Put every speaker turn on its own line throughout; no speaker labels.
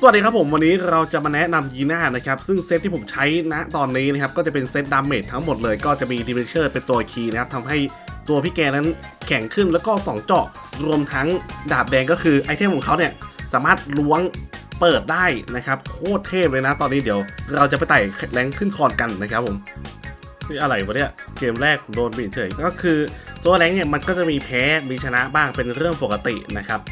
สวัสดีครับผมวันนี้เราจะมาแนะนำยีน่านะครับซึ่งเซตที่ผมใช้ณตอนนี้นะครับก็จะเป็นเซตดาเมจทั้งหมดเลย ก็จะมีดิเมเชอร์เป็นตัวคีย์นะครับทำให้ตัวพี่แกนั้นแข็งขึ้นแล้วก็ 2 เจาะรวมทั้งดาบแดงก็คือไอเทมของเขาเนี่ยสามารถล้วงเปิดได้นะครับโคตรเทพเลยนะตอนนี้เดี๋ยว เราจะไปไต่แรงขึ้นคอนกันนะครับผมนี่อะไรวะเนี่ยเกมแรกโดนบีบเฉยก็คือโซแรงเนี่ยมันก็จะมีแพ้มีชนะบ้างเป็นเรื่องปกตินะครับ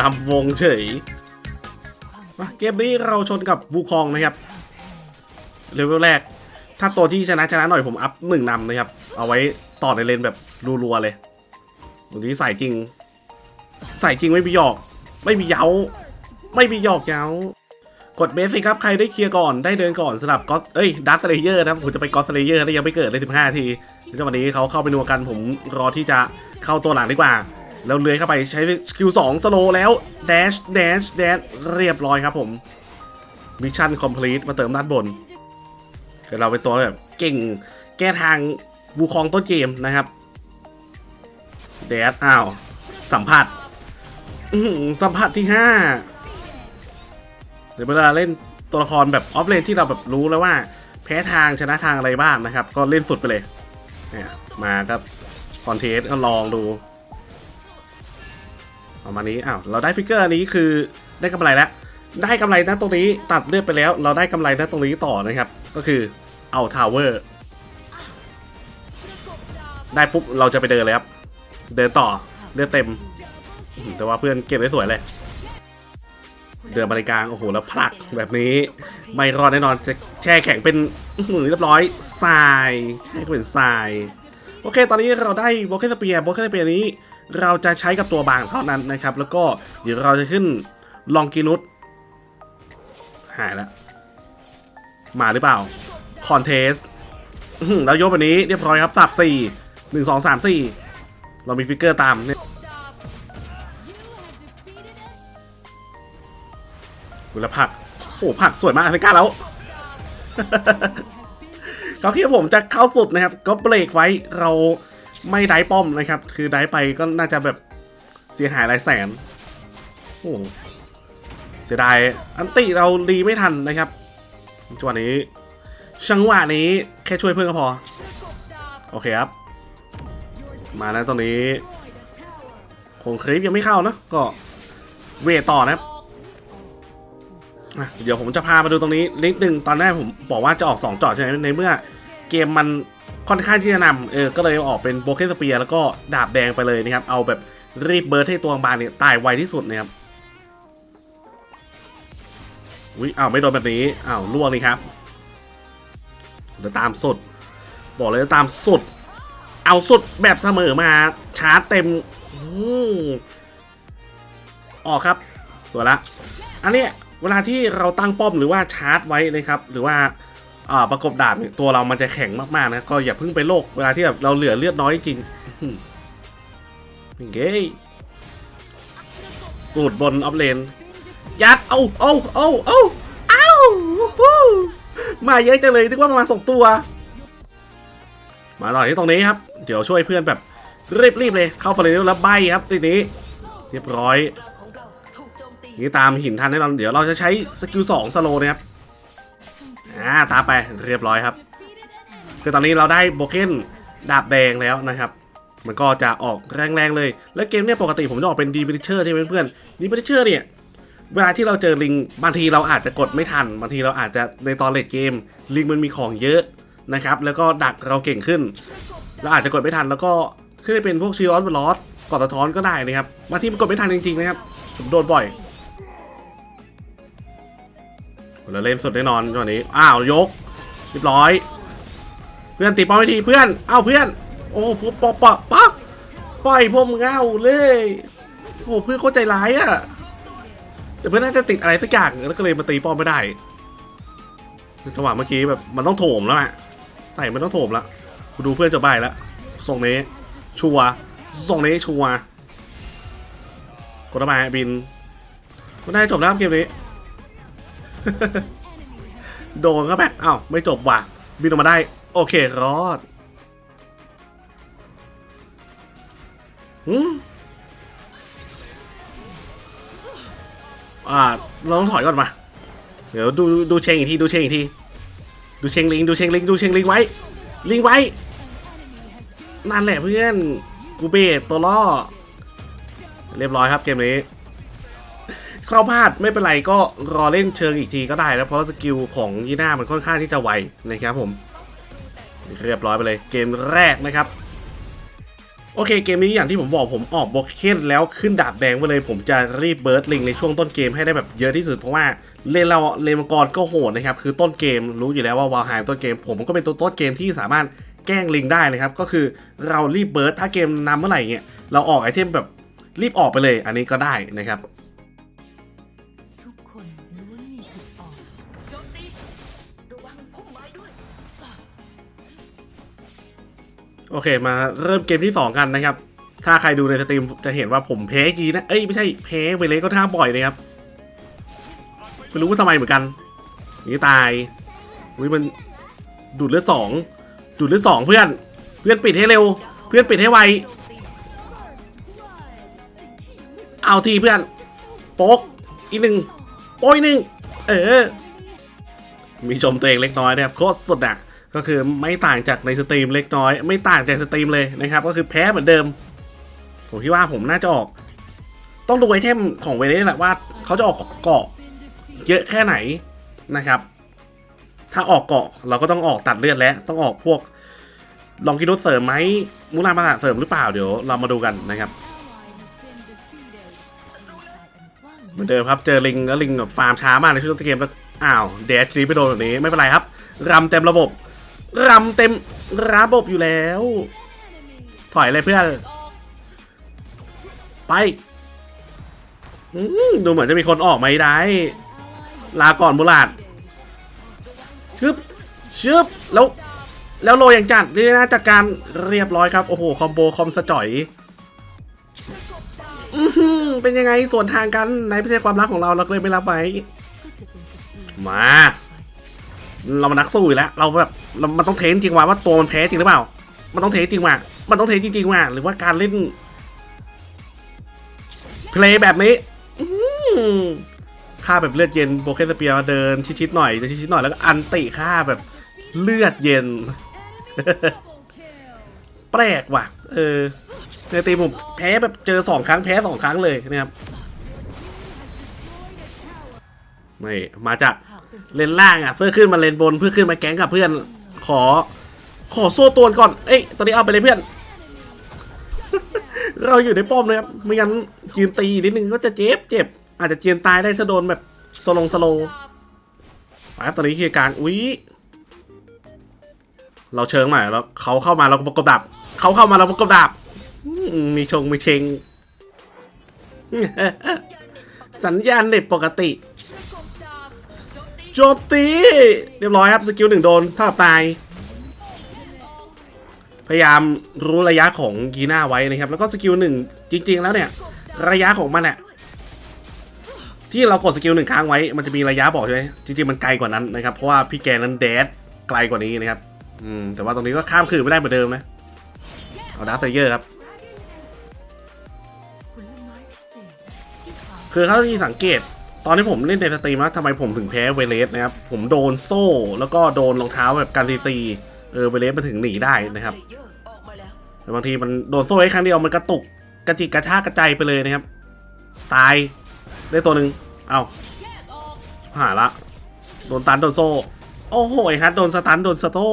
ลำวงเฉยมาเกมนี้เราชนกับบูคองนะครับเลเวลแรก ถ้าตัวที่ชนะชนะหน่อยผมอัพหนึ่งนำนะครับ เอาไว้ต่อในเลนแบบรัวๆเลยวันนี้ใส่จริง ใส่จริงไม่มีหยอก ไม่มีเย้า ไม่มีหยอกเย้ากดเบสสิครับ ใครได้เคลียร์ก่อนได้เดินก่อนสำหรับก็เอ้ยดัตสเลเยอร์นะผมจะไปก็สเลเยอร์แล้วยังไม่เกิดเลย15 ทีแล้ววันนี้เขาเข้าไปนัวกันผมรอที่จะเข้าตัวหลังดีกว่า แล้วเลื้อยเข้าไปใช้สกิล2สโลแล้วแดชแดชแดชเรียบร้อยครับผมมิชชั่นคอมพลีทมาเติมด้านบนเดี๋ยวเราเป็นตัวแบบเก่งแก้ทางบูคองต้นเกมนะครับแดชอ้าว สัมผัสสัมผัสที่5เดี๋ยวเวลาเล่นตัวละครแบบออฟเลนที่เราแบบรู้แล้วว่า แพ้ทางชนะทางอะไรบ้างนะครับ ก็เล่นสุดไปเลย เนี่ยมาก็คอนเทสก็ลองดู ประมาณนี้อ้าวเราได้ฟิกเกอร์อันนี้คือได้กำไรแล้ว ได้กำไรนะตรงนี้ตัดเลือดไปแล้ว เราได้กำไรนะตรงนี้ต่อนะครับ ก็คือเอาทาวเวอร์ได้ปุ๊บเราจะไปเดินเลยครับ เดินต่อเลือดเต็ม แต่ว่าเพื่อนเก็บได้สวยเลย เดินบริกางโอ้โหแล้วผลักแบบนี้ไม่รอดแน่นอนจะแช่แข็งเป็นหือเรียบร้อยทรายแช่เป็นทรายโอเค ตอนนี้เราได้โบเกสเปียโบเกสเปียนี้ เราจะใช้กับตัวบางเท่านั้นนะครับ แล้วก็เดี๋ยวเราจะขึ้นลองกินุสหายแล้วมาหรือเปล่าคอนเทสแล้วยกแบบนี้เรียบร้อยครับสับสี่หนึ่งสองสามสี่เรามีฟิกเกอร์ตามเนี่ยดูแลผักโอ้ผักสวยมากไม่กล้าแล้วเขาคิดว่าผมจะเข้าสุดนะครับ ก็เบรกไว้เรา ไม่ได้ป้อมนะครับ คือได้ไปก็น่าจะแบบเสียหายหลายแสน โอ้เสียดายอันติเรารีไม่ทันนะครับจังหวะนี้จังหวะนี้แค่ช่วยเพื่อนก็พอ โอเคครับ มาแล้วตรงนี้คงคลิปยังไม่เข้านะก็เวทต่อนะครับเดี๋ยวผมจะพามาดูตรงนี้นิดนึงตอนแรกผมบอกว่าจะออก 2 จอดใช่ไหมในเมื่อเกมมัน ค่อนข้างที่จะนำเออก็เลยออกเป็นโบเกสเปียแล้วก็ดาบแดงไปเลยนะครับ เอาแบบรีบเบิร์ดให้ตัวบางเนี่ยตายไวที่สุดนะครับอุ้ยอ้าวไม่โดนแบบนี้อ้าวล่วงนี่ครับเดี๋ยวตามสุด บอกเลยว่าตามสุด เอาสุดแบบเสมอมาชาร์จเต็มอืมออกครับ สวยละ อันนี้เวลาที่เราตั้งป้อมหรือว่าชาร์จไว้นะครับ หรือว่า ประกบดาบเนี่ยตัวเรามันจะแข็งมากๆนะก็อย่าเพิ่งไปโลกเวลาที่แบบเราเหลือเลือดน้อยจริงเย้สูตรบนออฟเลน ยัด เอาเอาเอาเอาเอามาเยอะจังเลยนึกว่าประมาณสองตัว มาต่อที่ตรงนี้ครับ เดี๋ยวช่วยเพื่อนแบบรีบๆเลย เข้าไปเลยแล้วใบครับทีนี้ เรียบร้อยนี่ตามหินทันแน่นอนเดี๋ยวเราจะใช้สกิล2สโลนะครับ อ่าตามไปเรียบร้อยครับ คือตอนนี้เราได้โบเกนดาบแดงแล้วนะครับ มันก็จะออกแรงๆเลย แล้วเกมเนี่ยปกติผมจะออกเป็นดีบิเชอร์ใช่ไหมเพื่อนดีบิเชอร์เนี่ยเวลาที่เราเจอลิงบางทีเราอาจจะกดไม่ทันบางทีเราอาจจะในตอนเลดเกม ลิงมันมีของเยอะนะครับ แล้วก็ดักเราเก่งขึ้น เราอาจจะกดไม่ทันแล้วก็ขึ้นไปเป็นพวกชิลออนบลอสกอดสะท้อนก็ได้นะครับบางทีมันกดไม่ทันจริงๆนะครับผมโดนบ่อย เราเล่นสุดแน่นอนจังหวะนี้ อ้าวยกเรียบร้อย เพื่อนตีป้อมไปทีเพื่อนอ้าวเพื่อน โอ้ปุ๊บปอปะปั๊บปล่อยพวกมึงเอาเลยโอ้เพื่อนเข้าใจร้ายอะแต่เพื่อนน่าจะติดอะไรสักอย่างแล้วก็เลยมาตีป้อมไม่ได้จังหวะเมื่อกี้แบบมันต้องโถมแล้วอะใส่มันต้องโถมแล้วกูดูเพื่อนจะใบแล้วส่งนี้ ชัวส่งนี้ชัวกดเข้ามบินไม่ได้จบแล้วครับเกมนี้ โดนก็แบบอ้าวไม่จบว่ะ บินออกมาได้ โอเครอดหืมอ่าเราต้องถอยก่อนมา เดี๋ยวดูดูเชงอีกทีดูเชงอีกที ดูเชงลิง ดูเชงลิง ดูเชงลิงไว้ ลิงไว้ นั่นแหละเพื่อน กูเบสตัวล่อ เรียบร้อยครับเกมนี้ เข้าพลาดไม่เป็นไรก็รอเล่นเชิงอีกทีก็ได้นะเพราะสกิลของยีน่ามันค่อนข้างที่จะไวนะครับผมเรียบร้อยไปเลยเกมแรกนะครับโอเคเกมนี้อย่างที่ผมบอกผมออกบล็อกเคนแล้วขึ้นดาบแดงไปเลย ผมจะรีบเบิร์ดลิงในช่วงต้นเกมให้ได้แบบเยอะที่สุดเพราะว่าเลนเราเลนมังกรก็โหดนะครับคือต้นเกมรู้อยู่แล้วว่าวาลไฮม์ต้นเกม ผมก็เป็นตัวต้นเกมที่สามารถแกล้งลิงได้นะครับก็คือเรารีบเบิร์ดถ้าเกมนำเมื่อไหร่เงี้ยเราออกไอเทมแบบรีบออกไปเลยอันนี้ก็ได้นะครับ
โอ
เคมาเริ่มเกมที่ 2 กันนะครับ ถ้าใครดูในสตรีมจะเห็นว่าผมแพ้จีนะ เอ้ยไม่ใช่แพ้เวเลสก็ท่าบ่อยเลยครับไม่รู้ว่าทำไมเหมือนกันนี่ตายวิมันดูดเลือดสองดูดเลือดสองเพื่อน เพื่อนปิดให้เร็ว เพื่อนปิดให้ไว เอาทีเพื่อนโป๊กอีกหนึ่งโป้ยหนึ่งเออ มีชมตัวเองเล็กน้อยนะครับโคตรสุดอะ ก็คือไม่ต่างจากในสตรีมเล็กน้อย ไม่ต่างจากสตรีมเลยนะครับ ก็คือแพ้เหมือนเดิม ผมคิดว่าผมน่าจะออก ต้องดูไอเทมของเวเลสแหละว่าเขาจะออกเกาะเยอะแค่ไหนนะครับ ถ้าออกเกาะเราก็ต้องออกตัดเลือดแล้ว ต้องออกพวก ลองกินรถเสริมไหมมูลามาเสริมหรือเปล่าเดี๋ยวเรามาดูกันนะครับเหมือนเดิมครับเจอลิงแล้วลิงแบบฟาร์มช้ามากในช่วงต้นเกมแล้วอ้าวเดชรีไปโดนแบบนี้ไม่เป็นไรครับรำเต็มระบบ รำเต็มระบบอยู่แล้ว ถอยเลยเพื่อน ไปดูเหมือนจะมีคนออกไมาได้ ลาก่อนบุลาดชึบชึบแล้ว แล้วโรยอย่างจัดนี่นะจัดการเรียบร้อยครับ โอ้โห คอมโบคอมสจ่อยอเป็นยังไงส่วนทางกันในไม่ใช่ความรักของเราเราเลยไม่รับไว้มา เรามานักสู้อยู่แล้ว เราแบบเรามันต้องเทสจริงว่าว่าตัวมันแพ้จริงหรือเปล่า มันต้องเทสจริงว่ามันต้องเทสจริงๆว่าหรือว่าการเล่นเพลย์แบบนี้อื้อหือฆ่าแบบเลือดเย็นโบเคนสเปียร์เดินชิดๆหน่อยเดินชิดๆหน่อยแล้วก็อันติฆ่าแบบเลือดเย็นแปลกว่ะ เออในตีมผมแพ้แบบเจอสองครั้งแพ้สองครั้งเลยนะครับนี่มาจาก
หาก เป็น
ลนล่างอะ เพื่อขึ้นมาเลนบนเพื่อขึ้นมาแก๊งกับเพื่อน ขอ ขอโซ่ตัวก่อน เอ้ยตอนนี้เอาไปเลยเพื่อน เราอยู่ในป้อมนะครับไม่งั้นจีนตีนิดนึงก็จะเจ็บเจ็บ อาจจะเจียนตายได้ถ้าโดนแบบสโลงสโลไปครับตอนนี้คือการอุ้ยเราเชิงใหม่แล้วเขาเข้ามาเราก็ประกบดับเขาเข้ามาเราประกบดับมีชงมีเชงสัญญาณเน็ตปกติ
โจมตี
เรียบร้อยครับสกิลหนึ่งโดนถ้าตาย พยายามรู้ระยะของกีน่าไว้นะครับ แล้วก็สกิลหนึ่งจริง ๆ แล้วเนี่ย ระยะของมันเนี่ยที่เรากดสกิลหนึ่งค้างไว้มันจะมีระยะบอกใช่ไหมจริงๆมันไกลกว่านั้นนะครับเพราะว่าพี่แกนั้นแดดไกลกว่านี้นะครับอืมแต่ว่าตรงนี้ก็ข้ามคืนไม่ได้เหมือนเดิมนะเอาดาร์ธเยอร์ครับคือเขาที่สังเกต ตอนที่ผมเล่นในสตรีมนะทำไมผมถึงแพ้เวเลสนะครับ ผมโดนโซ่ แล้วก็โดนรองเท้าแบบการตีตีเออเวเลสมันถึงหนีได้นะครับ
แต่
บางทีมันโดนโซ่ไอ้ครั้งเดียวมันกระตุกกระจิกกระชากกระจายไปเลยนะครับ ตายได้ตัวหนึ่งเอาหาละโดนตันโดนโซ่ โอ้โหไอ้ฮัทโดนสตันโดนสโต้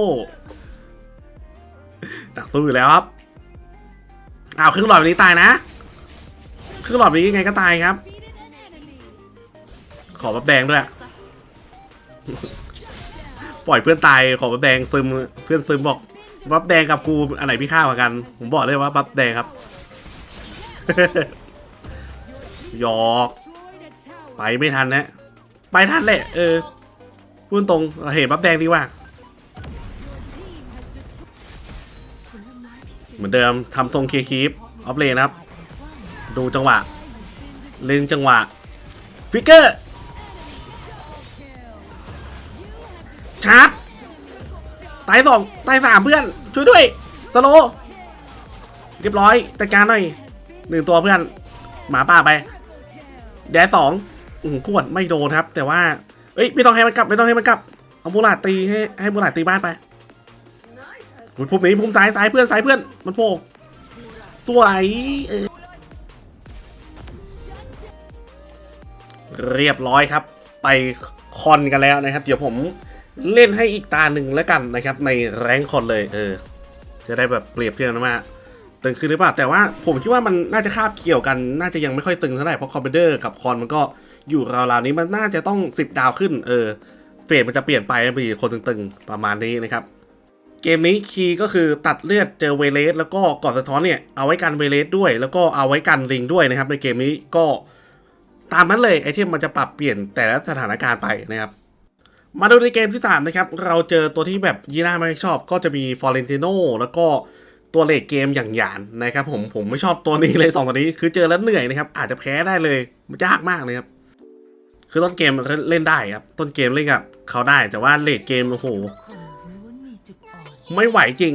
ดักสู้อยู่แล้วครับอ้าวครึ่งหลอดแบบนี้ตายนะครึ่งหลอดแบบนี้ยังไงก็ตายครับ ขอบับแดงด้วย ปล่อยเพื่อนตายขอบับแดงซึมเพื่อนซึมบอกบับแดงกับกูอันไหนพี่ข้าวกัน ผมบอกเลยว่าบับแดงครับหยอก ไปไม่ทันนะ ไปทันแหละเออพูดตรงเห็นบับแดงดีกว่า
เศษ
เหมือนเดิมทำทรงเคคีฟออฟเลนครับ ดูจังหวะ เล่นจังหวะ ฟิกเกอร์ ชาร์จตายสองตายสามเพื่อน ช่วยด้วยสโลเรียบร้อยจัดการหน่อยหนึ่งตัวเพื่อนหมาป่าไป แดดสองอืมขวดไม่โดนครับ แต่ว่าเอ้ยไม่ต้องให้มันกลับไม่ต้องให้มันกลับเอามูลาตีให้ให้มูลาตีบ้านไปอุ๊ยพุ่มนี้พุ่มซ้ายซ้ายเพื่อนซ้ายเพื่อนมันโผล่สวยเเรียบร้อยครับ ไปคอนกันแล้วนะครับ เดี๋ยวผม เล่นให้อีกตาหนึ่งแล้วกันนะครับ ในแรงคอนเลย เออ จะได้แบบเปรียบเทียบนะว่าตึงขึ้นหรือเปล่าแต่ว่าผมคิดว่ามันน่าจะคาบเกี่ยวกัน น่าจะยังไม่ค่อยตึงเท่าไหร่เพราะคอมเบเดอร์กับคอนมันก็อยู่ราวๆนี้มันน่าจะต้อง 10 ดาวขึ้น เออเฟสมันจะเปลี่ยนไปนะพี่คนตึงๆประมาณนี้นะครับ เกมนี้คีย์ก็คือตัดเลือดเจอเวเลสแล้วก็กอดสะท้อนเนี่ยเอาไว้กันเวเลสด้วย แล้วก็เอาไว้กันลิงด้วยนะครับ ในเกมนี้ก็ตามนั้นเลยไอเทมมันจะปรับเปลี่ยนแต่ละสถานการณ์ไปนะครับ มาดูในเกมที่ 3 นะครับ เราเจอตัวที่แบบยีน่าไม่ชอบก็จะมีฟอร์เรนติโนแล้วก็ตัวเลดเกมอย่างหยานนะครับผมผมไม่ชอบตัวนี้เลยสองตัวนี้คือเจอแล้วเหนื่อยนะครับ อาจจะแพ้ได้เลยมันยากมากเลยครับ คือต้นเกมเล่นได้ครับ ต้นเกมเล่นกับเขาได้แต่ว่าเลดเกมโอ้โหไม่ไหวจริง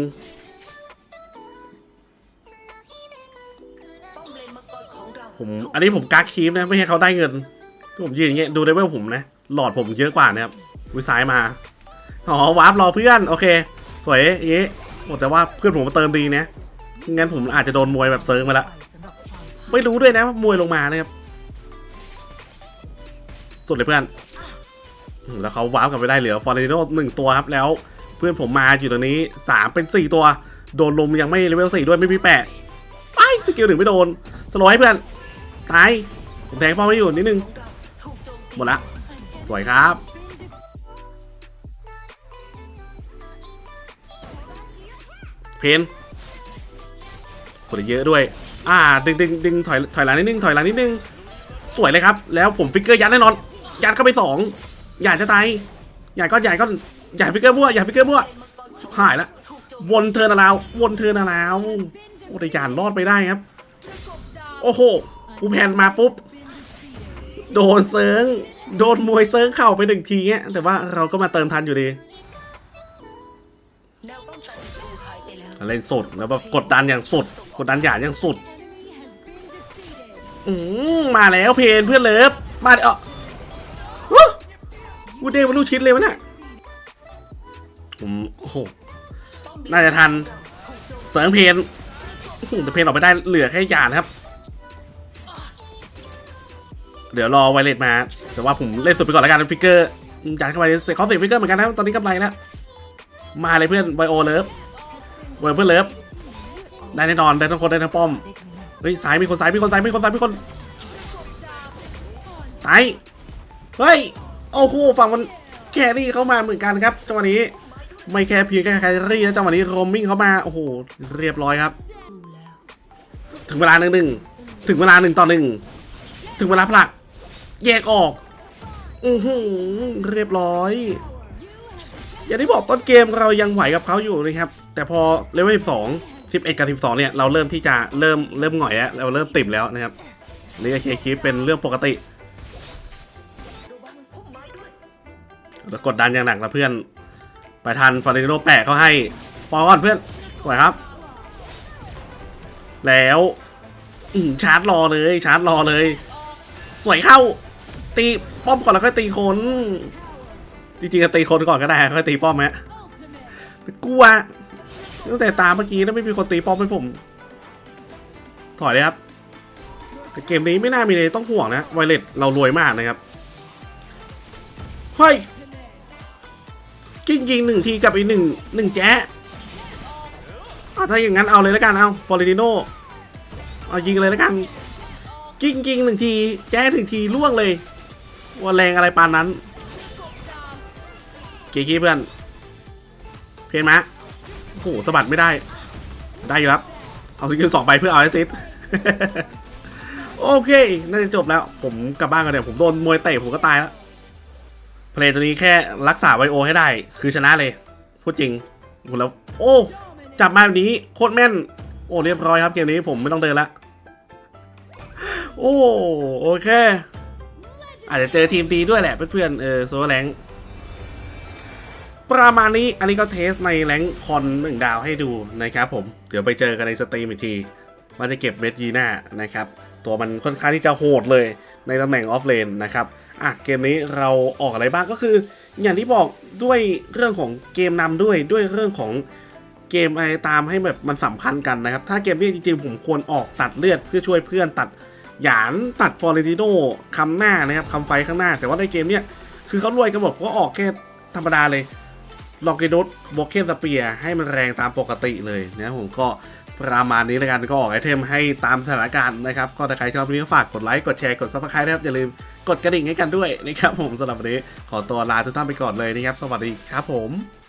ผมอันนี้ผมกาคีฟนะ ไม่ให้เขาได้เงินผมยืนอย่างเงี้ยดูได้เวลผมนะ หลอดผมเยอะกว่านะครับ วิซ้ายมา อ๋อวาร์ปรอเพื่อน โอเค สวยเอ๊ะแต่ว่าเพื่อนผมมาเติมดีนะงั้นผมอาจจะโดนมวยแบบเซิร์งมาละ
ไปสำหรับความพ่าย
ไม่รู้ด้วยนะว่ามวยลงมานะครับ สุดเลยเพื่อน แล้วเขาวาร์ปกลับไปได้เหลือฟอร์เรนโนหนึ่งตัวครับ แล้วเพื่อนผมมาอยู่ตรงนี้สามเป็นสี่ตัว โดนลมยังไม่เลเวลสี่ด้วยไม่มีแปะไปสกิลหนึ่งไม่โดน สโลว์ให้เพื่อน ตายผมแทงเป้าไม่อยู่นิดนึง หมดละ สวยครับ เพนกดเยอะด้วย อ่า ดึงดึงดึงถอยถอยหลังนิดนึงถอยหลังนิดนึง สวยเลยครับ แล้วผมฟิกเกอร์ยัดแน่นอน ยัดเข้าไปสองอยากจะตายอยากก็อยากก็อยากฟิกเกอร์มั่วอยากฟิกเกอร์มั่วหายละวนเทินาราววนเทินาราวโอ้แต่ยานรอดไปได้ครับ โอ้โหกูแพนมาปุ๊บ โดนเซิร์งโดนมวยเซิร์งเข่าไปหนึ่งทีเงี้ยแต่ว่าเราก็มาเติมทันอยู่ดี เล่นสุดแล้วแบบกดดันอย่างสุดกดดันหยาดอย่างสุดอืมมาแล้วเพนเพื่อนเลิฟมาเดี๋ยวฮู้วูเดวันลูกชิดเลยวะเนี่ยผมโอ้โหน่าจะทัน เสริงเพนแต่เพนออกไปได้เหลือแค่หยาดครับ เดี๋ยวรอไวเลตมา แต่ว่าผมเล่นสุดไปก่อนแล้วกันฟิกเกอร์หยาดเข้าไปเสร็จเขาเสร็จฟิกเกอร์เหมือนกันนะตอนนี้กำไรแล้วมาเลยเพื่อนไวโอเลิฟ เวิร์เพื่อนเลิฟได้แน่นอนได้ทั้งคนได้ทั้งป้อมเฮ้ยซ้ายมีคนซ้ายมีคนซ้ายมีคนซ้ายมีคนซ้ายเฮ้ยโอ้โหฝั่งมันแครี่เข้ามาเหมือนกันครับจังหวะนี้ไม่แค่เพียงแค่แครี่นะจังหวะนี้โรมมิ่งเข้ามาโอ้โหเรียบร้อยครับ ถึงเวลาหนึ่งหนึ่งถึงเวลาหนึ่งต่อหนึ่งถึงเวลาผลัก แยกออกอือหือเรียบร้อยอย่างที่บอกต้นเกมเรายังไหวกับเขาอยู่นะครับ แต่พอเลเวล12 11 กับ 12 เนี่ย เราเริ่มที่จะเริ่มเริ่มหง่อยแล้ว เราเริ่มติ่มแล้วนะครับนี่ก็เคลียร์คลิปเป็นเรื่องปกติ
ระวังพุ่มไม้ด้วย
แล้วกดดันอย่างหนักนะเพื่อน ไปทันฟอร์เรนโนแปะเขาให้ฟอร์ก่อนเพื่อน สวยครับ แล้วชาร์จรอเลย ชาร์จรอเลย สวยเข้า ตีป้อมก่อนแล้วก็ตีคนจริงๆก็ตีคนก่อนก็ได้ค่อยตีป้อมฮะกลัว ตั้งแต่ตามเมื่อกี้แล้วไม่มีคนตีป้อมให้ผม ถอยเลยครับ แต่เกมนี้ไม่น่ามีเลยต้องห่วงนะไวเลตเรารวยมากนะครับเฮ้ยกิ้งยิงหนึ่งทีกับอีกหนึ่งหนึ่งแจ๊ะถ้าอย่างนั้นเอาเลยแล้วกันเอาฟอร์เรนติโนเอายิงเลยแล้วกันกิ้งยิงหนึ่งทีแจ๊ะหนึ่งทีล่วงเลยว่าแรงอะไรปานนั้นเกียร์เพื่อน เพนมะโอ้โหสะบัดไม่ได้ ได้อยู่ครับ เอาสกิลสองไปเพื่อเอาไอซิสโอเค น่าจะจบแล้ว ผมกลับบ้านกันเดี๋ยวผมโดนมวยเตะผมก็ตายแล้ว เพลย์ตัวนี้แค่รักษาไวโอให้ได้ คือชนะเลย พูดจริงโหแล้ว โอ้ จับมาแบบนี้โคตรแม่น โอ้เรียบร้อยครับเกมนี้ผมไม่ต้องเดินละ โอ้โอเค อาจจะเจอทีมดีด้วยแหละเพื่อนๆ เออโซแรง ประมาณนี้อันนี้ก็เทสในแรงคอนหนึ่งดาวให้ดูนะครับผม เดี๋ยวไปเจอกันในสตรีมอีกทีว่าจะเก็บเมดยีน่านะครับ ตัวมันค่อนข้างที่จะโหดเลยในตำแหน่งออฟเลนนะครับอะเกมนี้เราออกอะไรบ้างก็คือ อย่างที่บอกด้วยเรื่องของเกมนำด้วยด้วยเรื่องของเกมอะไรตามให้แบบมันสัมพันธ์กันนะครับ ถ้าเกมนี้จริงๆผมควรออกตัดเลือดเพื่อช่วยเพื่อนตัดหยานตัดฟอร์เรติโนคำหน้านะครับคำไฟข้างหน้า แต่ว่าในเกมเนี้ยคือเขารวยกันหมดก็ออกแค่ธรรมดาเลย ลองเกดดโบเกนสเปียให้มันแรงตามปกติเลยนะผมก็ประมาณนี้แล้วกันก็ออกไอเทมให้ตามสถานการณ์นะครับ ก็ถ้าใครชอบคลิปนี้ก็ฝากกดไลค์ กดแชร์ กดซับสไครต์นะครับ อย่าลืมกดกระดิ่งให้กันด้วยนะครับผมสำหรับวันนี้ขอตัวลาทุกท่านไปก่อนเลยนะครับ สวัสดีครับผม